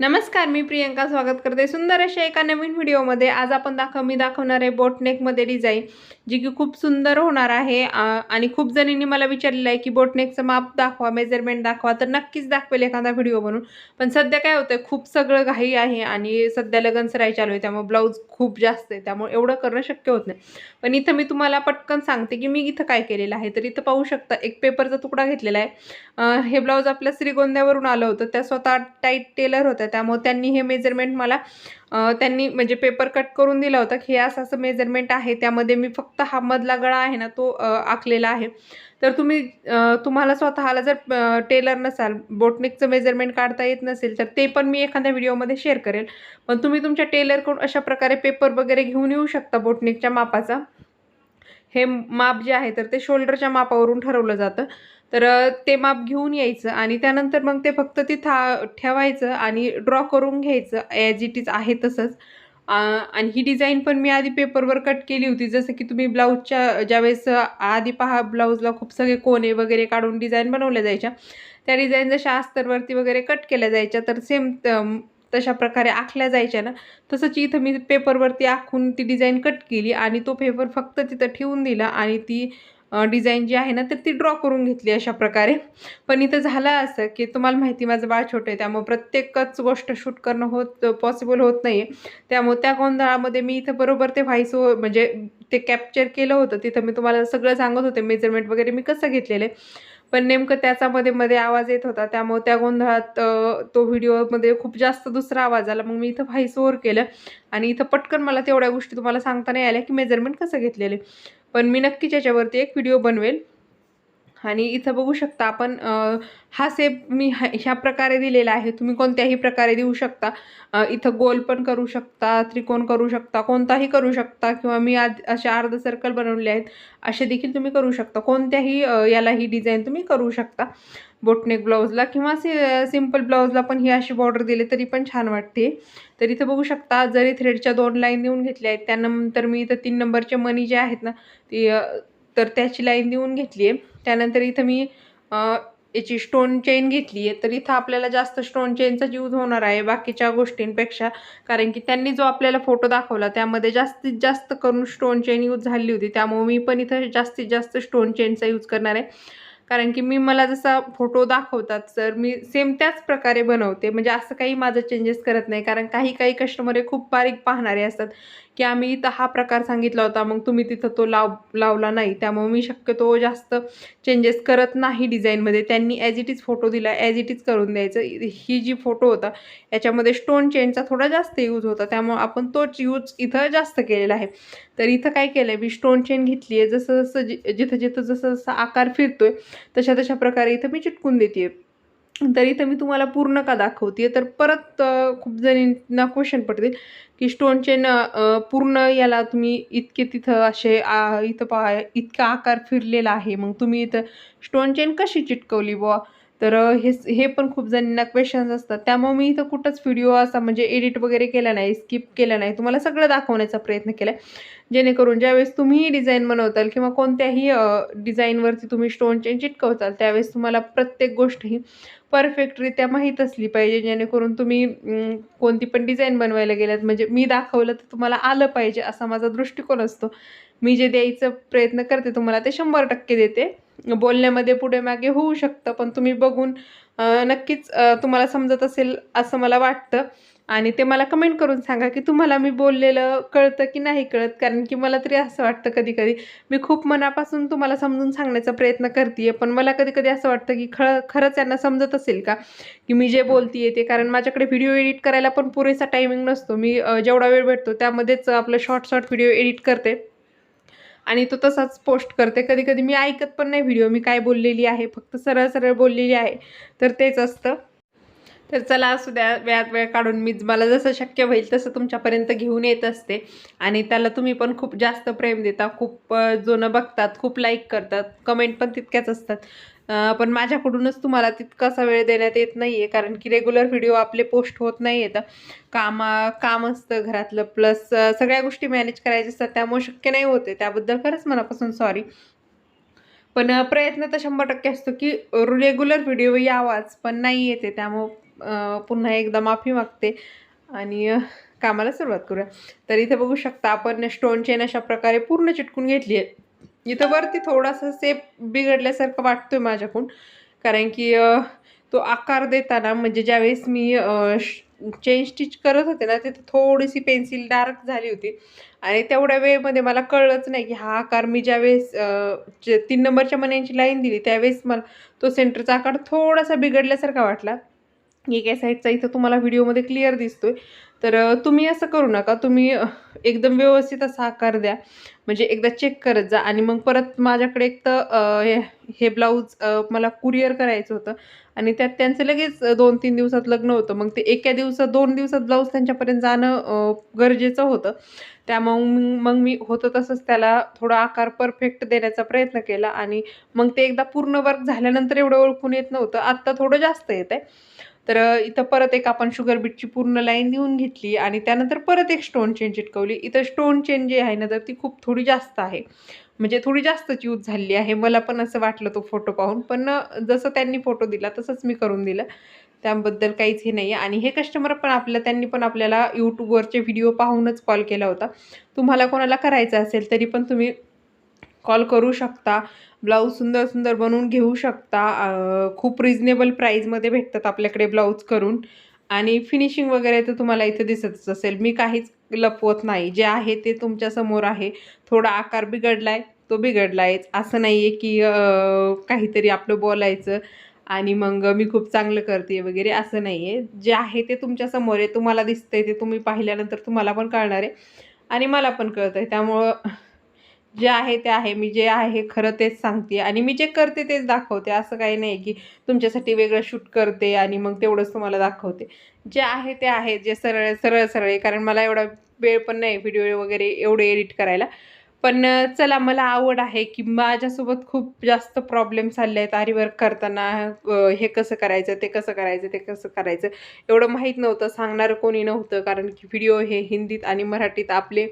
नमस्कार मी प्रियंका स्वागत करते सुंदर अशा एका नवीन व्हिडिओमध्ये. आज आपण दाखव मी दाखवणार आहे बोटनेकमध्ये डिझाईन जी की खूप सुंदर होणार आहे. आणि खूप जणींनी मला विचारलेलं आहे की बोटनेकचं माप दाखवा मेजरमेंट दाखवा. तर नक्कीच दाखवेल एखादा व्हिडिओ बनवून. पण सध्या काय होतं खूप सगळं घाई आहे आणि सध्या लगन सराई चालू आहे. त्यामुळे ब्लाऊज खूप जास्त आहे. त्यामुळे एवढं करणं शक्य होत नाही. पण इथं मी तुम्हाला पटकन सांगते की मी इथं काय केलेलं आहे. तर इथं पाहू शकता एक पेपरचा तुकडा घेतलेला आहे. हे ब्लाऊज आपल्या श्रीगोंद्यावरून आलं होतं. त्या स्वतः टाईट टेलर होत्या. त्यामुळे त्यांनी हे मेजरमेंट मला त्यांनी म्हणजे पेपर कट करून दिला होता की हे असं असं मेजरमेंट आहे. त्यामध्ये मी फक्त हा मधला गळा आहे ना तो आखलेला आहे. तर तुम्ही तुम्हाला स्वतःला जर टेलर नसाल बोटनिकचं मेजरमेंट काढता येत नसेल तर ते पण मी एखाद्या व्हिडिओमध्ये शेअर करेल. पण तुम्ही तुमच्या टेलरकडून अशा प्रकारे पेपर वगैरे घेऊन येऊ शकता बोटनिकच्या मापाचा. हे माप जे आहे तर ते शोल्डरच्या मापावरून ठरवलं जातं. तर ते माप घेऊन यायचं आणि त्यानंतर मग ते फक्त तिथं ठेवायचं आणि ड्रॉ करून घ्यायचं ॲज इट इज आहे तसंच. आणि ही डिझाईन पण मी आधी पेपरवर कट केली होती. जसं की तुम्ही ब्लाऊजच्या ज्यावेळेस आधी पहा ब्लाऊजला खूप सगळे कोणे वगैरे काढून डिझाईन बनवल्या जायच्या. त्या डिझाईन जशा अस्तरवरती वगैरे कट केल्या जायच्या तर सेम तशा प्रकारे आखल्या जायच्या ना. तसंच इथं मी पेपरवरती आखून ती डिझाईन कट केली आणि तो पेपर फक्त तिथं ठेवून दिला आणि ती डिझाईन जी आहे ना तर ती ड्रॉ करून घेतली अशा प्रकारे. पण इथं झालं असं की तुम्हाला माहिती माझं बाळ छोटं आहे त्यामुळे प्रत्येकच गोष्ट शूट करणं होत पॉसिबल होत नाही आहे त्यामुळे त्या गोंधळामध्ये मी इथं बरोबर ते व्हायस म्हणजे ते कॅप्चर केलं होतं. तिथं मी तुम्हाला सगळं सांगत होते मेजरमेंट वगैरे मी कसं घेतलेलं आहे. पण नेमकं त्याचा मध्ये मध्ये आवाज येत होता त्यामुळे त्या गोंधळात तो व्हिडिओमध्ये खूप जास्त दुसरा आवाज आला. मग मी इथं व्हाईस ओव्हर केलं आणि इथं पटकन मला तेवढ्या गोष्टी तुम्हाला सांगता नाही आल्या की मेजरमेंट कसं घेतलेले पण मी नक्कीच याच्यावरती एक व्हिडिओ बनवेल. आणि इथं बघू शकता आपण हा सेप मी ह्या ह्या प्रकारे दिलेला आहे. तुम्ही कोणत्याही प्रकारे देऊ शकता. इथं गोल पण करू शकता त्रिकोण करू शकता कोणताही करू शकता किंवा मी आज असे अर्ध सर्कल बनवले आहेत असे देखील तुम्ही करू शकता. कोणत्याही याला ही डिझाईन तुम्ही करू शकता. बोटनेक ब्लाऊजला किंवा सि सिंपल ब्लाऊजला पण ही अशी बॉर्डर दिली तरी पण छान वाटते. तर इथं बघू शकता जरी थ्रेडच्या दोन लाईन देऊन घेतल्या आहेत त्यानंतर मी इथं तीन नंबरचे मनी जे आहेत ना ती तर त्याची लाईन देऊन घेतली आहे. त्यानंतर इथं मी याची स्टोन चेन घेतली आहे. तर इथं आपल्याला जास्त स्टोन चेनचाच यूज होणार आहे बाकीच्या गोष्टींपेक्षा. कारण की त्यांनी जो आपल्याला फोटो दाखवला त्यामध्ये जास्तीत जास्त करून स्टोन चेन यूज झाली होती. त्यामुळे मी पण इथं जास्तीत जास्त स्टोन चेनचा यूज करणार आहे. कारण की मी मला जसा फोटो दाखवतात तर मी सेम त्याच प्रकारे बनवते. म्हणजे असं काही माझं चेंजेस करत नाही. कारण काही काही कस्टमर हे खूप बारीक पाहणारे असतात. की आम्ही इथं हा प्रकार सांगितला होता मग तुम्ही तिथं तो लाव लावला नाही. त्यामुळे मी शक्यतो जास्त चेंजेस करत नाही डिझाईनमध्ये त्यांनी ॲज इट इज फोटो दिला ॲज इट इज करून द्यायचं. ही जी फोटो होता याच्यामध्ये स्टोन चेनचा थोडा जास्त यूज होता. त्यामुळे आपण तोच यूज इथं जास्त केलेला आहे. तर इथं काय केलं आहे मी स्टोन चेन घेतली आहे जसं जसं जि जिथं जिथं जसं जसं आकार फिरतोय तशा तशा प्रकारे इथं मी चिटकून देते तर इथं मी तुम्हाला पूर्ण का दाखवते तर परत खूप जणींना क्वेश्चन पडतील की स्टोन चेन पूर्ण याला तुम्ही इतके तिथं असे आ, इथं पहा इतका आकार फिरलेला आहे. मग तुम्ही इथं स्टोन चेन कशी चिटकवली बुवा? तर हे हे पण खूप जणींना क्वेश्चन्स असतात. त्यामुळे मी इथं कुठंच व्हिडिओ असा म्हणजे एडिट वगैरे केला नाही स्किप केला नाही. तुम्हाला सगळं दाखवण्याचा प्रयत्न केला आहे जेणेकरून ज्यावेळेस तुम्ही डिझाईन बनवताल किंवा कोणत्याही डिझाईनवरती तुम्ही स्टोन चेन चिटकवताल त्यावेळेस तुम्हाला प्रत्येक गोष्ट ही परफेक्टरित्या माहीत असली पाहिजे. जेणेकरून तुम्ही कोणती पण डिझाईन बनवायला गेल्यात म्हणजे मी दाखवलं तर तुम्हाला आलं पाहिजे असा माझा दृष्टिकोन असतो. मी जे द्यायचा प्रयत्न करते तुम्हाला ते शंभर टक्के देते. बोलण्यामध्ये पुढे मागे होऊ शकतं पण तुम्ही बघून नक्कीच तुम्हाला समजत असेल असं मला वाटतं. आणि ते मला कमेंट करून सांगा की तुम्हाला मी बोललेलं कळतं की नाही कळत? कारण की मला तरी असं वाटतं कधी कधी मी खूप मनापासून तुम्हाला समजून सांगण्याचा प्रयत्न करते पण मला कधी कधी असं वाटतं की खरं खरंच यांना समजत असेल का? की मी जे बोलते ते कारण माझ्याकडे व्हिडिओ एडिट करायला पण पुरेसा टायमिंग नसतो. मी जेवढा वेळ भेटतो त्यामध्येच आपलं शॉर्ट शॉर्ट व्हिडिओ एडिट करते. आणि तो तसाच पोस्ट करते. कधी कधी मी ऐकत पण नाही व्हिडिओ. मी काय बोललेली आहे? फक्त सरळ सरळ बोललेली आहे. तर तेच असतं. तर चला असू द्या. वेळात वेळ काढून मी मला जसं शक्य होईल तसं तुमच्यापर्यंत घेऊन येत असते. आणि त्याला तुम्ही पण खूप जास्त प्रेम देता. खूप अ, जणं बघतात. खूप लाईक करतात. कमेंट पण तितक्याच असतात. पण माझ्याकडूनच तुम्हाला तितकासा वेळ देण्यात येत नाही आहे कारण की रेग्युलर व्हिडिओ आपले पोस्ट होत नाही आहेत कामा काम असतं घरातलं प्लस सगळ्या गोष्टी मॅनेज करायच्या असतात त्यामुळे शक्य नाही होते त्याबद्दल खरंच मनापासून सॉरी पण प्रयत्न तर शंभर टक्के असतो की रेग्युलर व्हिडिओ यावाच पण नाही येते त्यामुळं पुन्हा एकदा माफी मागते. आणि कामाला सुरुवात करूया. तर इथे बघू शकता आपण स्टोन चेन अशा प्रकारे पूर्ण चिटकून घेतली आहे. इथं वरती थोडासा सेप बिघडल्यासारखं वाटतोय माझ्याकडून. कारण की तो आकार देताना म्हणजे ज्यावेळेस मी चेन स्टिच करत होते ना तिथं थोडीशी पेन्सिल डार्क झाली होती. आणि तेवढ्या वेळेमध्ये मला कळलंच नाही की हा आकार मी ज्यावेळेस तीन नंबरच्या मण्यांची लाईन दिली त्यावेळेस मला तो सेंटरचा आकार थोडासा बिघडल्यासारखा वाटला. एक या साईडचा इथं तुम्हाला व्हिडिओमध्ये क्लिअर दिसतोय. तर तुम्ही असं करू नका. तुम्ही एकदम व्यवस्थित असा आकार द्या. म्हणजे एकदा चेक करत जा. आणि मग परत माझ्याकडे एक तर हे- हे ब्लाऊज मला कुरिअर करायचं होतं. आणि त्यात त्यांचं लगेच दोन तीन दिवसात लग्न होतं. मग ते एका दिवसात दोन दिवसात ब्लाऊज त्यांच्यापर्यंत जाणं गरजेचं होतं. त्यामुळे मग मी होतं तसंच त्याला थोडा आकार परफेक्ट देण्याचा प्रयत्न केला. आणि मग ते एकदा पूर्ण वर्क झाल्यानंतर एवढं ओळखून येत नव्हतं. आत्ता थोडं जास्त येत आहे तर इथं परत एक आपण शुगर बीटची पूर्ण लाईन देऊन घेतली आणि त्यानंतर परत एक स्टोन चेन चिटकवली. इथं स्टोन चेन जी आहे ना तर ती खूप थोडी जास्त आहे. म्हणजे थोडी जास्तच यूज झालेली आहे. मला पण असं वाटलं तो फोटो पाहून. पण जसं त्यांनी फोटो दिला तसंच मी करून दिलं. त्याबद्दल काहीच हे नाही आहे आणि हे कस्टमर पण आपल्या त्यांनी पण आपल्याला यूट्यूबवरचे व्हिडिओ पाहूनच कॉल केला होता. तुम्हाला कोणाला करायचं असेल तरी पण तुम्ही कॉल करू शकता. ब्लाऊज सुंदर सुंदर बनवून घेऊ शकता. खूप रिजनेबल प्राईजमध्ये भेटतात आपल्याकडे ब्लाऊज करून. आणि फिनिशिंग वगैरे तर तुम्हाला इथे दिसतच असेल. मी काहीच लपवत नाही. जे आहे ते तुमच्यासमोर आहे. थोडा आकार बिघडला आहे तो बिघडला आहेच असं नाही आहे की काहीतरी आपलं बोलायचं आणि मग मी खूप चांगलं करते वगैरे असं नाही आहे जे आहे ते तुमच्यासमोर आहे. तुम्हाला दिसतंय ते तुम्ही पाहिल्यानंतर तुम्हाला पण कळणार आहे. आणि मला पण कळतं आहे त्यामुळं जे आहे ते आहे मी जे आहे खरं तेच सांगते आणि मी जे करते तेच दाखवते. असं काही नाही की तुमच्यासाठी वेगळं शूट करते आणि मग तेवढंच तुम्हाला दाखवते. जे आहे ते आहे जे सरळ सरळ सरळ आहे. कारण मला एवढा वेळ पण नाही व्हिडिओ वगैरे एवढे एडिट करायला. पण चला मला आवड आहे की माझ्यासोबत खूप जास्त प्रॉब्लेम चालले आहेत आरी वर्क करताना हे कसं करायचं ते कसं करायचं ते कसं करायचं. एवढं माहीत नव्हतं सांगणारं कोणी नव्हतं कारण की व्हिडिओ हे हिंदीत आणि मराठीत आपले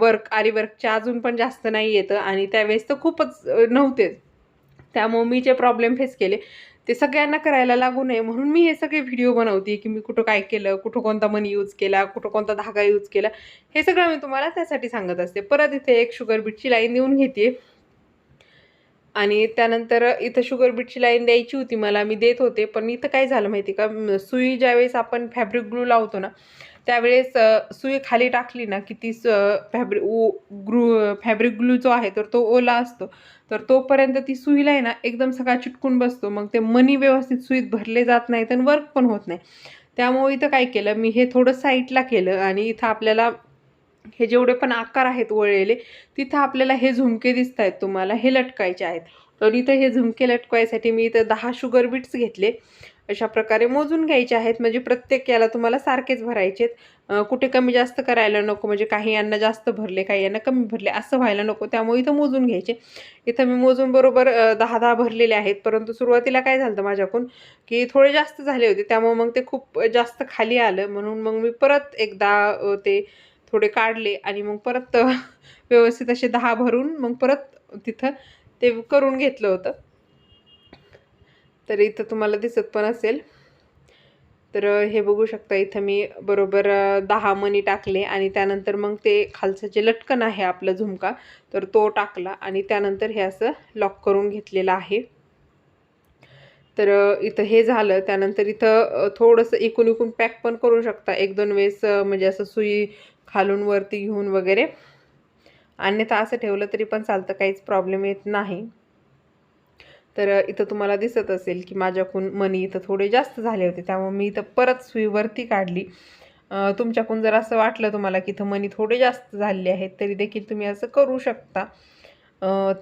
वर्क आरी वर्कचे अजून पण जास्त नाही येतं आणि त्यावेळेस तर खूपच नव्हतेच. त्यामुळे मी जे प्रॉब्लेम फेस केले ते सगळ्यांना करायला लागू नये. म्हणून मी हे सगळे व्हिडिओ बनवते की मी कुठं काय केलं कुठं कोणता मनी यूज केला कुठं कोणता धागा यूज केला हे सगळं मी तुम्हाला त्यासाठी सांगत असते. परत इथे एक शुगर बीटची लाईन देऊन घेते. आणि त्यानंतर इथं शुगर बीटची लाईन द्यायची होती मला मी देत होते. पण इथं काय झालं माहिती का? सुई ज्यावेळेस आपण फॅब्रिक ग्लू लावतो ना त्यावेळेस सुई खाली टाकली ना की ती स फॅब्रिक ओ ग्लू फॅब्रिक ग्लू जो आहे तर तो ओला असतो. तर तोपर्यंत ती सुईला आहे ना एकदम सगळा चिटकून बसतो. मग ते मनी व्यवस्थित सुईत भरले जात नाहीत आणि वर्क पण होत नाही. त्यामुळे इथं काय केलं मी हे थोडं साईडला केलं आणि इथं आपल्याला हे जेवढे पण आकार आहेत वळलेले तिथं आपल्याला हे झुमके दिसत आहेत तुम्हाला हे लटकायचे आहेत. तर इथं हे झुमके लटकवायसाठी मी इथं दहा शुगर बीट्स घेतले. अशा प्रकारे मोजून घ्यायचे आहेत. म्हणजे प्रत्येक याला तुम्हाला सारखेच भरायचे कुठे कमी जास्त करायला नको म्हणजे काही यांना जास्त भरले काही यांना कमी भरले असं व्हायला नको. त्यामुळे इथं मोजून घ्यायचे. इथं मी मोजून बरोबर दहा दहा भरलेले आहेत. परंतु सुरुवातीला काय झालं होतं माझ्याकडून की थोडे जास्त झाले होते. त्यामुळे मग ते खूप जास्त खाली आलं. म्हणून मग मी परत एकदा ते थोडे काढले आणि मग परत व्यवस्थित असे दहा भरून मग परत तिथं ते करून घेतलं होतं. तर इथं तुम्हाला दिसत पण असेल. तर हे बघू शकता इथं मी बरोबर दहा मणी टाकले आणि त्यानंतर मग ते खालचं जे लटकन आहे आपलं झुमका तर तो टाकला आणि त्यानंतर हे असं लॉक करून घेतलेलं आहे. तर इथं हे झालं त्यानंतर इथं थोडंसं इकून इकून पॅक पण करू शकता. एक दोन वेळेस म्हणजे असं सुई खालून वरती घेऊन वगैरे. अन्यथा असं ठेवलं तरी पण चालतं काहीच प्रॉब्लेम येत नाही. तर इथं तुम्हाला दिसत असेल की माझ्याकडून मनी इथं थोडे जास्त झाले होते. त्यामुळे मी इथं परत सुईवरती काढली. तुमच्याकून तुमच्याकडून जर असं वाटलं तुम्हाला की इथं मनी थोडे जास्त झालेले आहेत तरी देखील तुम्ही असं करू शकता.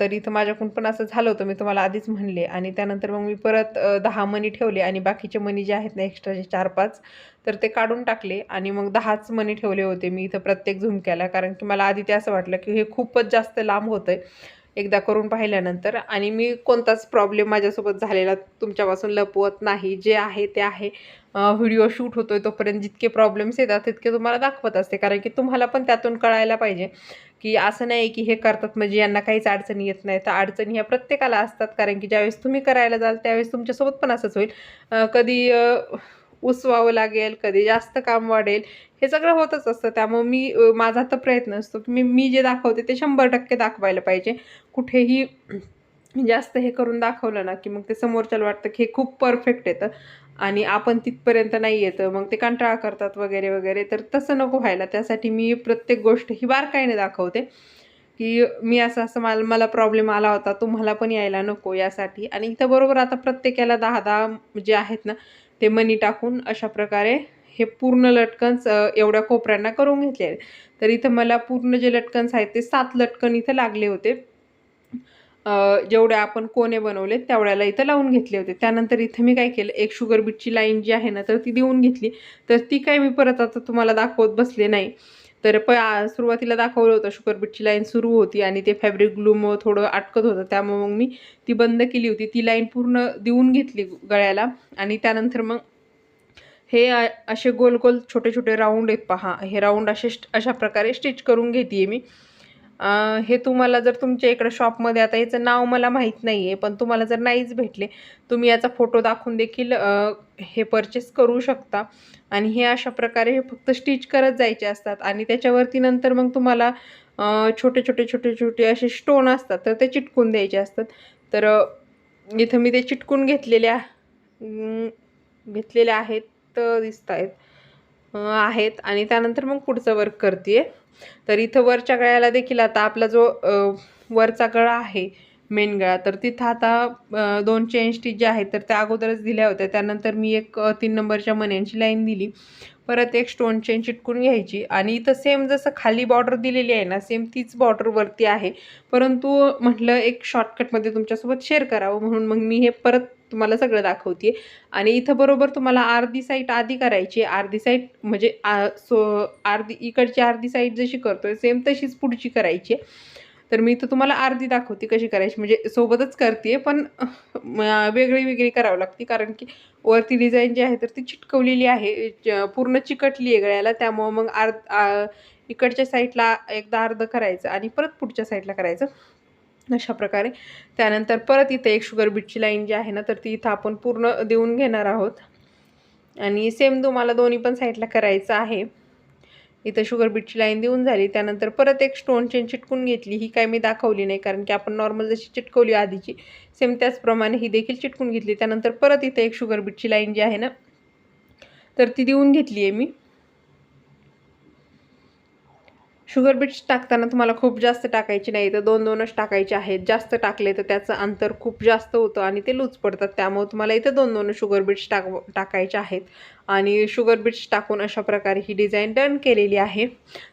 तर इथं माझ्याकडून पण असं झालं होतं. मी तुम्हाला आधीच म्हणले आणि त्यानंतर मग मी परत दहा मनी ठेवले आणि बाकीचे मनी जे आहेत ना एक्स्ट्राचे चार पाच तर ते काढून टाकले आणि मग दहाच मनी ठेवले होते मी इथं प्रत्येक झुमक्याला. कारण की मला आधी ते असं वाटलं की हे खूपच जास्त लांब होतं आहे एकदा करून पाहिल्यानंतर आणि मी कोणताच प्रॉब्लेम माझ्यासोबत झालेला तुमच्यापासून लपवत नाही. जे आहे ते आहे. व्हिडिओ शूट होतो आहे तोपर्यंत जितके प्रॉब्लेम्स येतात तितके तुम्हाला दाखवत असते. कारण की तुम्हाला पण त्यातून कळायला पाहिजे की असं नाही की हे करतात म्हणजे यांना काहीच अडचणी येत नाही. तर अडचणी ह्या प्रत्येकाला असतात. कारण की ज्यावेळेस तुम्ही करायला जाल त्यावेळेस तुमच्यासोबत पण असंच होईल. कधी उसवावं लागेल कधी जास्त काम वाढेल हे सगळं होतच असतं. त्यामुळे मी माझा तर प्रयत्न असतो की मी मी जे दाखवते ते शंभर टक्के दाखवायला पाहिजे. कुठेही जास्त हे करून दाखवलं ना की मग ते समोरच्याला वाटतं की हे खूप परफेक्ट येतं आणि आपण तिथपर्यंत नाही येतं मग ते कंटाळा करतात वगैरे वगैरे. तर तसं नको व्हायला. त्यासाठी मी प्रत्येक गोष्ट ही बारकाईने दाखवते की मी असं असं मला मला प्रॉब्लेम आला होता तुम्हाला पण यायला नको यासाठी. आणि इथं बरोबर आता प्रत्येकाला दहा दहा जे आहेत ना ते मनी टाकून अशा प्रकारे हे पूर्ण लटकन्स एवढ्या कोपऱ्यांना करून घेतले आहेत. तर इथं मला पूर्ण जे लटकन्स आहेत ते सात लटकन इथं लागले होते. जेवढ्या जेवढे आपण कोणे बनवले तेवढ्याला इथं लावून घेतले होते. त्यानंतर इथं मी काय केलं एक शुगर बीटची लाईन जी आहे ना तर ती देऊन घेतली. तर ती काय मी परत आता तुम्हाला दाखवत बसले नाही. तर प सुरुवातीला दाखवलं होतं शुगर बीटची लाईन सुरू होती आणि ते फॅब्रिक ग्लूमुळं थोडं अटकत होतं. त्यामुळे मग मी ती बंद केली होती. ती लाईन पूर्ण देऊन घेतली गळ्याला आणि त्यानंतर मग हे असे गोल गोल छोटे छोटे राऊंड आहेत पहा. हे राऊंड असे अशा प्रकारे स्टिच करून घेते मी. हे तुम्हाला जर तुमच्या इकडं शॉपमध्ये आता याचं नाव मला माहीत नाही आहे पण तुम्हाला जर नाहीच भेटले तुम्ही याचा फोटो दाखवून देखील हे परचेस करू शकता. आणि हे अशा प्रकारे हे फक्त स्टिच करत जायचे असतात. आणि त्याच्यावरती नंतर मग तुम्हाला छोटे छोटे छोटे छोटे असे स्टोन असतात तर ते चिटकून द्यायचे असतात. तर इथं मी ते चिटकून घेतलेल्या घेतलेल्या आहेत दिसत आहेत आहेत. आणि त्यानंतर मग पुढचं वर्क करते तर इथं वरच्या गळ्याला देखील आता आपला जो वरचा गळा आहे मेन गळा तर तिथं आता दोन चेन स्टिच ज्या आहेत तर त्या अगोदरच दिल्या होत्या. त्यानंतर मी एक तीन नंबरच्या मन्यांची लाईन दिली. परत एक स्टोन चेन चिटकून घ्यायची. आणि इथं सेम जसं खाली बॉर्डर दिलेली आहे ना सेम तीच बॉर्डर वरती आहे. परंतु म्हटलं एक शॉर्टकटमध्ये तुमच्यासोबत शेअर करावं म्हणून मग मी हे परत तुम्हाला सगळं दाखवते आणि इथं बरोबर तुम्हाला अर्धी साईड आधी करायची अर्धी साईड म्हणजे आ- सो अर्धी इकडची अर्धी साईड जशी करतोय सेम तशीच पुढची करायची तर मी इथं तुम्हाला अर्धी दाखवते कशी करायची. म्हणजे सोबतच करते पण वेगळी वेगळी करावं लागते. कारण की वरती डिझाईन जी आहे तर ती चिटकवलेली आहे. पूर्ण चिकटली आहे गळ्याला. त्यामुळं मग अर्ध इकडच्या साईडला एकदा अर्ध करायचं आणि परत पुढच्या साईडला करायचं. अशा प्रकारे त्यानंतर परत इथे एक शुगर बीटची लाईन जी आहे ना तर ती इथं आपण पूर्ण देऊन घेणार आहोत. आणि सेम तुम्हाला दोन्ही पण साईडला करायचं आहे. इथं शुगर बीटची लाईन देऊन झाली. त्यानंतर परत एक स्टोन चेन चिटकून घेतली. ही काय मी दाखवली नाही कारण की आपण नॉर्मल जशी चिटकवली आधीची सेम त्याचप्रमाणे ही देखील चिटकून घेतली. त्यानंतर परत इथं एक शुगर बीटची लाईन जी आहे ना तर ती देऊन घेतली आहे मी. शुगर बीट्स टाकताना तुम्हाला खूप जास्त टाकायची नाही तर दोन दोनच टाकायचे आहेत. जास्त टाकले तर त्याचं अंतर खूप जास्त होतं आणि ते लूज पडतात. त्यामुळे तुम्हाला इथं दोन दोन शुगर बीट्स टाक टाकायचे आहेत. आणि शुगर बीट्स टाकून अशा प्रकारे ही डिझाईन डन केलेली आहे.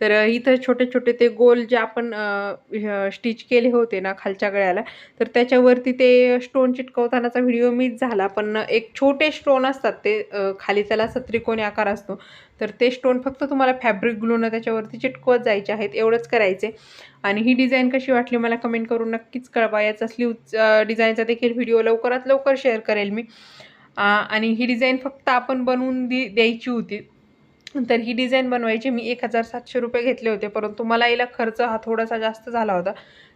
तर इथं छोटे छोटे ते गोल जे आपण स्टिच केले होते ना खालच्या गळ्याला तर त्याच्यावरती ते स्टोन चिटकवतानाचा व्हिडिओ मिस झाला. पण एक छोटे स्टोन असतात ते खाली त्याला असा त्रिकोणी आकार असतो. तर ते स्टोन फक्त तुम्हाला फॅब्रिक ग्लूनं त्याच्यावरती चिटकवत जायचे आहेत एवढंच करायचे. आणि ही डिझाईन कशी वाटली मला कमेंट करून नक्कीच कळवा. याचा स्लीव डिझाईनचा देखील व्हिडिओ लवकरात लवकर शेअर करेल मी. आणि ही डिझाईन फक्त आपण बनवून दि द्यायची होती. तर ही डिझाईन बनवायची मी एक हजार सातशे रुपये घेतले होते परंतु मला याला खर्च हा थोडासा जास्त झाला होता.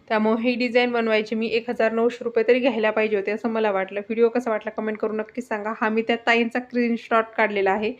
त्यामुळे ही डिझाईन बनवायची मी एक हजार नऊशे रुपये तरी घ्यायला पाहिजे होते असं मला वाटलं. व्हिडिओ कसा वाटला कमेंट करून नक्कीच सांगा. हा मी त्या ताईंचा स्क्रीनशॉट काढलेला आहे.